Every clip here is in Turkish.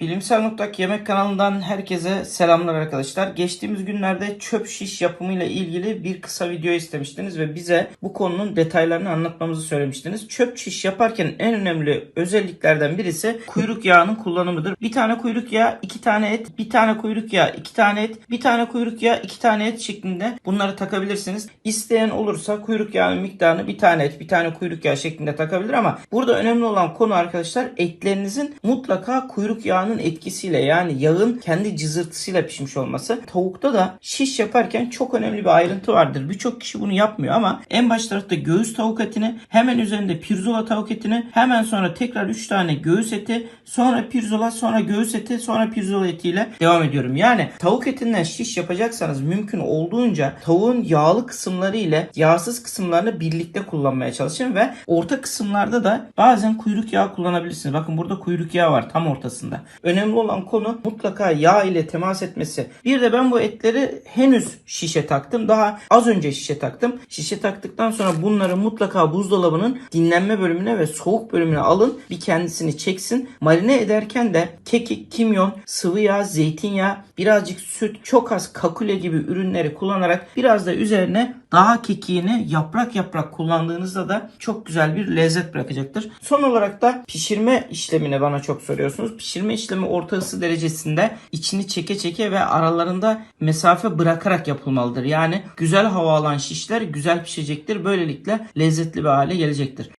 Bilimsel Mutlak Yemek kanalından herkese selamlar arkadaşlar. Geçtiğimiz günlerde çöp şiş yapımıyla ilgili bir kısa video istemiştiniz ve bize bu konunun detaylarını anlatmamızı söylemiştiniz. Çöp şiş yaparken en önemli özelliklerden birisi kuyruk yağının kullanımıdır. Bir tane kuyruk yağı, iki tane et, bir tane kuyruk yağı, iki tane et, bir tane kuyruk yağı, iki tane et şeklinde bunları takabilirsiniz. İsteyen olursa kuyruk yağının miktarını bir tane et, bir tane kuyruk yağı şeklinde takabilir ama burada önemli olan konu arkadaşlar etlerinizin mutlaka kuyruk yağının etkisiyle yani yağın kendi cızırtısıyla pişmiş olması. Tavukta da şiş yaparken çok önemli bir ayrıntı vardır. Birçok kişi bunu yapmıyor ama en baş tarafta göğüs tavuk etini, hemen üzerinde pirzola tavuk etini, hemen sonra tekrar 3 tane göğüs eti, sonra pirzola, sonra göğüs eti, sonra pirzola etiyle devam ediyorum. Yani tavuk etinden şiş yapacaksanız mümkün olduğunca tavuğun yağlı kısımları ile yağsız kısımlarını birlikte kullanmaya çalışın ve orta kısımlarda da bazen kuyruk yağı kullanabilirsiniz. Bakın burada kuyruk yağı var tam ortasında. Önemli olan konu mutlaka yağ ile temas etmesi. Bir de ben bu etleri henüz şişe taktım. Daha az önce şişe taktım. Şişe taktıktan sonra bunları mutlaka buzdolabının dinlenme bölümüne ve soğuk bölümüne alın. Bir kendisini çeksin. Marine ederken de kekik, kimyon, sıvı yağ, zeytinyağı, birazcık süt, çok az kakule gibi ürünleri kullanarak biraz da üzerine daha kekiğini yaprak yaprak kullandığınızda da çok güzel bir lezzet bırakacaktır. Son olarak da pişirme işlemine bana çok soruyorsunuz. Pişirme işlemi orta ısı derecesinde içini çeke çeke ve aralarında mesafe bırakarak yapılmalıdır. Yani güzel hava alan şişler güzel pişecektir. Böylelikle lezzetli bir hale gelecektir.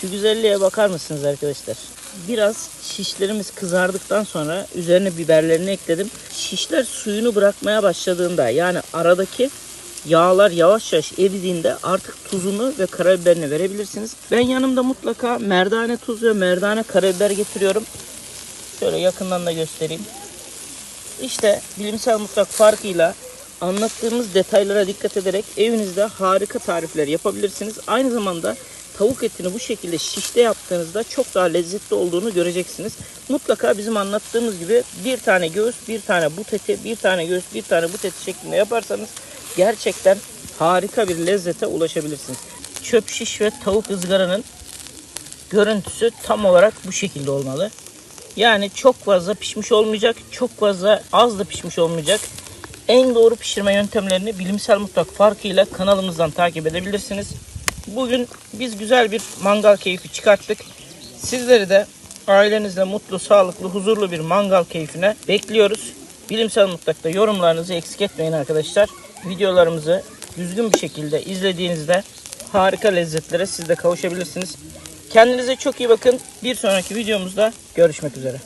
Şu güzelliğe bakar mısınız arkadaşlar? Biraz şişlerimiz kızardıktan sonra üzerine biberlerini ekledim. Şişler suyunu bırakmaya başladığında yani aradaki yağlar yavaş yavaş eridiğinde artık tuzunu ve karabiberini verebilirsiniz. Ben yanımda mutlaka merdane tuz ve merdane karabiber getiriyorum. Şöyle yakından da göstereyim. İşte bilimsel mutfak farkıyla anlattığımız detaylara dikkat ederek evinizde harika tarifler yapabilirsiniz. Aynı zamanda tavuk etini bu şekilde şişte yaptığınızda çok daha lezzetli olduğunu göreceksiniz. Mutlaka bizim anlattığımız gibi bir tane göğüs, bir tane but eti, bir tane göğüs, bir tane but eti şeklinde yaparsanız gerçekten harika bir lezzete ulaşabilirsiniz. Çöp şiş ve tavuk ızgaranın görüntüsü tam olarak bu şekilde olmalı. Yani çok fazla pişmiş olmayacak, çok fazla az da pişmiş olmayacak. En doğru pişirme yöntemlerini bilimsel mutfak farkıyla kanalımızdan takip edebilirsiniz. Bugün biz güzel bir mangal keyfi çıkarttık. Sizleri de ailenizle mutlu, sağlıklı, huzurlu bir mangal keyfine bekliyoruz. Bilimsel Mutfak'ta yorumlarınızı eksik etmeyin arkadaşlar. Videolarımızı düzgün bir şekilde izlediğinizde harika lezzetlere siz de kavuşabilirsiniz. Kendinize çok iyi bakın. Bir sonraki videomuzda görüşmek üzere.